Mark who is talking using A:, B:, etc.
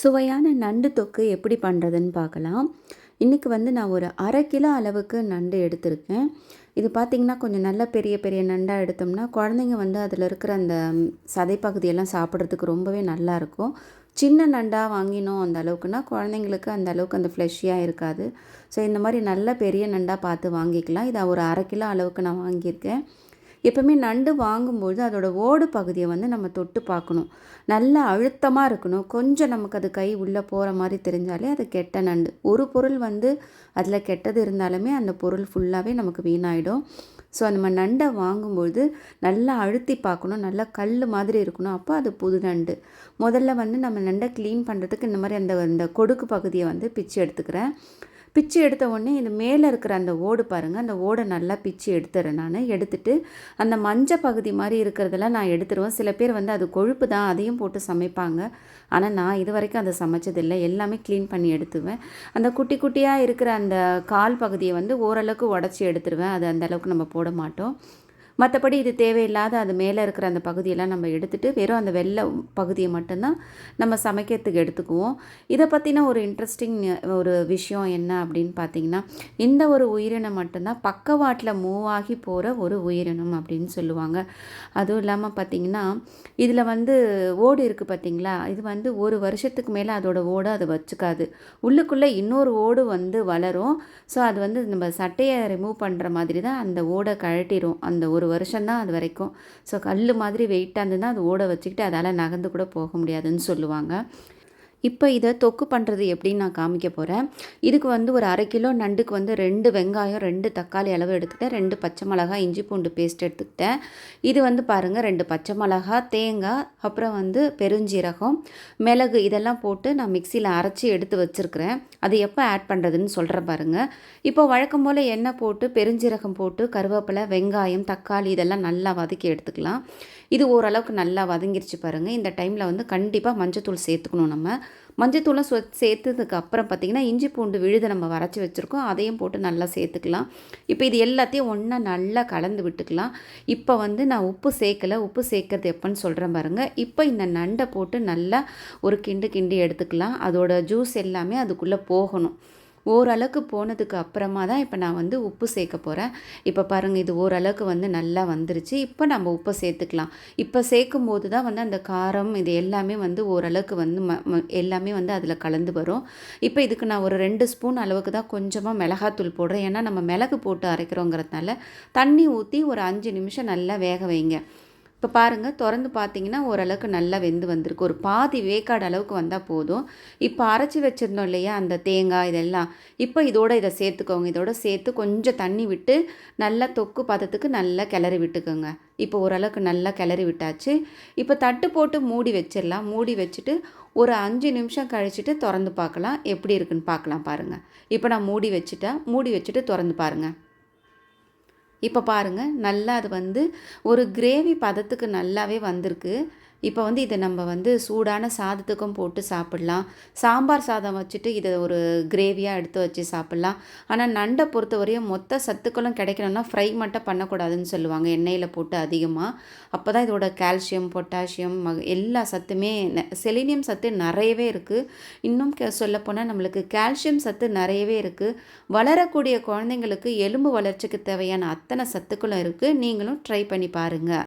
A: சுவையான நண்டு தொக்கு எப்படி பண்ணுறதுன்னு பார்க்கலாம். இன்றைக்கி வந்து நான் ஒரு அரை கிலோ அளவுக்கு நண்டு எடுத்திருக்கேன். இது பார்த்திங்கன்னா கொஞ்சம் நல்ல பெரிய பெரிய நண்டாக எடுத்தோம்னா குழந்தைங்க வந்து அதில் இருக்கிற அந்த சதைப்பகுதியெல்லாம் சாப்பிட்றதுக்கு ரொம்பவே நல்லாயிருக்கும் சின்ன நண்டாக வாங்கினோம் அந்த அளவுக்குனா குழந்தைங்களுக்கு அந்த அளவுக்கு அந்த ஃப்ளெஷ்ஷியாக இருக்காது. ஸோ இந்த மாதிரி நல்ல பெரிய நண்டாக பார்த்து வாங்கிக்கலாம். இதை ஒரு அரை கிலோ அளவுக்கு நான் வாங்கியிருக்கேன். எப்பவுமே நண்டு வாங்கும்போது அதோட ஓடு பகுதியை வந்து நம்ம தொட்டு பார்க்கணும். நல்லா அழுத்தமாக இருக்கணும். கொஞ்சம் நமக்கு அது கை உள்ளே போகிற மாதிரி தெரிஞ்சாலே அது கெட்ட நண்டு. ஒரு பொருள் வந்து அதில் கெட்டது இருந்தாலுமே அந்த பொருள் ஃபுல்லாகவே நமக்கு வீணாயிடும். ஸோ நம்ம நண்டை வாங்கும்பொழுது நல்லா அழுத்தி பார்க்கணும். நல்லா கல் மாதிரி இருக்கணும். அப்போ அது புது நண்டு. முதல்ல வந்து நம்ம நண்டை க்ளீன் பண்ணுறதுக்கு இந்த மாதிரி அந்த அந்த கொடுக்கு பகுதியை வந்து பிச்சு எடுத்துக்கிறேன். பிச்சு எடுத்த உடனே இந்த மேலே இருக்கிற அந்த ஓடு பாருங்கள் அந்த ஓடை நல்லா பிச்சு எடுத்துறேன் நான். எடுத்துட்டு அந்த மஞ்சள் பகுதி மாதிரி இருக்கிறதெல்லாம் நான் எடுத்துருவேன். சில பேர் வந்து அது கொழுப்பு தான் அதையும் போட்டு சமைப்பாங்க. ஆனால் நான் இது வரைக்கும் அதை சமைச்சதில்லை. எல்லாமே க்ளீன் பண்ணி எடுத்துவேன் அந்த குட்டி குட்டியாக இருக்கிற அந்த கால் பகுதியை வந்து ஓரளவுக்கு உடச்சி எடுத்துருவேன். அது அந்த அளவுக்கு நம்ம போட மாட்டோம். மற்றபடி இது தேவையில்லாத அது மேலே இருக்கிற அந்த பகுதியெல்லாம் நம்ம எடுத்துகிட்டு வெறும் அந்த வெள்ளை பகுதியை மட்டும்தான் நம்ம சமைக்கிறதுக்கு எடுத்துக்குவோம். இதை பற்றின ஒரு இன்ட்ரெஸ்டிங் ஒரு விஷயம் என்ன அப்படின்னு பார்த்தீங்கன்னா இந்த ஒரு உயிரினம் மட்டும்தான் பக்கவாட்டில் மூவ் ஆகி போகிற ஒரு உயிரினம் அப்படின்னு சொல்லுவாங்க. அதுவும் இல்லாமல் பார்த்தீங்கன்னா இதில் வந்து ஓடு இருக்குது பார்த்தீங்களா இது வந்து ஒரு வருஷத்துக்கு மேலே அதோட ஓடு அது வச்சுக்காது. உள்ளுக்குள்ளே இன்னொரு ஓடு வந்து வளரும். ஸோ அது வந்து நம்ம சட்டையை ரிமூவ் பண்ணுற மாதிரி தான் அந்த ஓடை கழட்டிடும் அந்த ஒரு ஒரு வருஷம்தான் அது வரைக்கும். ஸோ கல் மாதிரி வெயிட்டாக இருந்ததுன்னா அது ஓட வச்சுக்கிட்டு அதால் நகர்ந்து கூட போக முடியாதுன்னு சொல்லுவாங்க. இப்போ இதை தொக்கு பண்ணுறது எப்படின்னு நான் காமிக்க போகிறேன். இதுக்கு வந்து ஒரு அரை கிலோ நண்டுக்கு வந்து ரெண்டு வெங்காயம் ரெண்டு தக்காளி அளவு எடுத்துக்கிட்டேன். ரெண்டு பச்சை மிளகாய் இஞ்சி பூண்டு பேஸ்ட் எடுத்துக்கிட்டேன். இது வந்து பாருங்கள் ரெண்டு பச்சை மிளகாய் தேங்காய் அப்புறம் வந்து பெருஞ்சீரகம் மிளகு இதெல்லாம் போட்டு நான் மிக்சியில் அரைச்சி எடுத்து வச்சுருக்கிறேன். அது எப்போ ஆட் பண்ணுறதுன்னு சொல்கிறேன் பாருங்கள் இப்போ வழக்கம் போல் எண்ணெய் போட்டு பெருஞ்சீரகம் போட்டு கருவேப்பிலை வெங்காயம் தக்காளி இதெல்லாம் நல்லா வதக்கி எடுத்துக்கலாம். இது ஓரளவுக்கு நல்லா வதங்கிருச்சு பாருங்கள் இந்த டைமில் வந்து கண்டிப்பாக மஞ்சத்தூள் சேர்த்துக்கணும் நம்ம. மஞ்சத்தூளை சொ சேர்த்ததுக்கு அப்புறம் பார்த்திங்கன்னா இஞ்சி பூண்டு விழுதை நம்ம வரைச்சி வச்சுருக்கோம். அதையும் போட்டு நல்லா சேர்த்துக்கலாம். இப்போ இது எல்லாத்தையும் ஒன்றா நல்லா கலந்து விட்டுக்கலாம். இப்போ வந்து நான் உப்பு சேர்க்கலை. உப்பு சேர்க்கறது எப்போன்னு சொல்கிறேன் பாருங்கள் இப்போ இந்த நண்டை போட்டு நல்லா ஒரு கிண்டு கிண்டி எடுத்துக்கலாம். அதோட ஜூஸ் எல்லாமே அதுக்குள்ளே போகணும். ஓரளவுக்கு போனதுக்கு அப்புறமா தான் இப்போ நான் வந்து உப்பு சேர்க்க போகிறேன் இப்போ பாருங்கள் இது ஓரளவுக்கு வந்து நல்லா வந்துருச்சு. இப்போ நம்ம உப்பை சேர்த்துக்கலாம். இப்போ சேர்க்கும் போது தான் வந்து அந்த காரம் இது எல்லாமே வந்து ஓரளவுக்கு வந்து ம ம எல்லாமே வந்து அதில் கலந்து வரும். இப்போ இதுக்கு நான் ஒரு ரெண்டு ஸ்பூன் அளவுக்கு தான் கொஞ்சமாக மிளகாத்தூள் போடுறேன். ஏன்னா நம்ம மிளகு போட்டு அரைக்கிறோங்கிறதுனால தண்ணி ஊற்றி ஒரு அஞ்சு நிமிஷம் நல்லா வேக வைங்க. இப்போ பாருங்கள் திறந்து பார்த்தீங்கன்னா ஓரளவுக்கு நல்லா வெந்து வந்திருக்கு. ஒரு பாதி வேக்காடு அளவுக்கு வந்தால் போதும். இப்போ அரைச்சி வச்சுருந்தோம் இல்லையா அந்த தேங்காய் இதெல்லாம். இப்போ இதோட இதை சேர்த்துக்கோங்க. இதோட சேர்த்து கொஞ்சம் தண்ணி விட்டு நல்லா தொக்கு பதத்துக்கு நல்லா கிளறி விட்டுக்கோங்க. இப்போ ஓரளவுக்கு நல்லா கிளறி விட்டாச்சு. இப்போ தட்டு போட்டு மூடி வச்சிடலாம். மூடி வச்சுட்டு ஒரு அஞ்சு நிமிஷம் கழிச்சுட்டு திறந்து பார்க்கலாம். எப்படி இருக்குன்னு பார்க்கலாம் பாருங்கள் இப்போ நான் மூடி வச்சுட்டேன். மூடி வச்சுட்டு திறந்து பாருங்கள் இப்போ பாருங்கள் நல்லா அது வந்து ஒரு கிரேவி பதத்துக்கு நல்லாவே வந்திருக்கு. இப்போ வந்து இதை நம்ம வந்து சூடான சாதத்துக்கும் போட்டு சாப்பிட்லாம். சாம்பார் சாதம் வச்சுட்டு இதை ஒரு கிரேவியாக எடுத்து வச்சு சாப்பிட்லாம். ஆனால் நண்டை பொறுத்தவரையும் மொத்த சத்துக்களும் கிடைக்கணும்னா ஃப்ரை மட்டும் பண்ணக்கூடாதுன்னு சொல்லுவாங்க எண்ணெயில் போட்டு அதிகமாக அப்போ தான் இதோட கால்சியம் பொட்டாசியம் மக எல்லா சத்துமே செலினியம் சத்து நிறையவே இருக்குது இன்னும் கே சொல்லப்போனால் நம்மளுக்கு கால்சியம் சத்து நிறையவே இருக்குது வளரக்கூடிய குழந்தைங்களுக்கு எலும்பு வளர்ச்சிக்கு தேவையான அத்தனை சத்துக்களும் இருக்குது நீங்களும் ட்ரை பண்ணி பாருங்கள்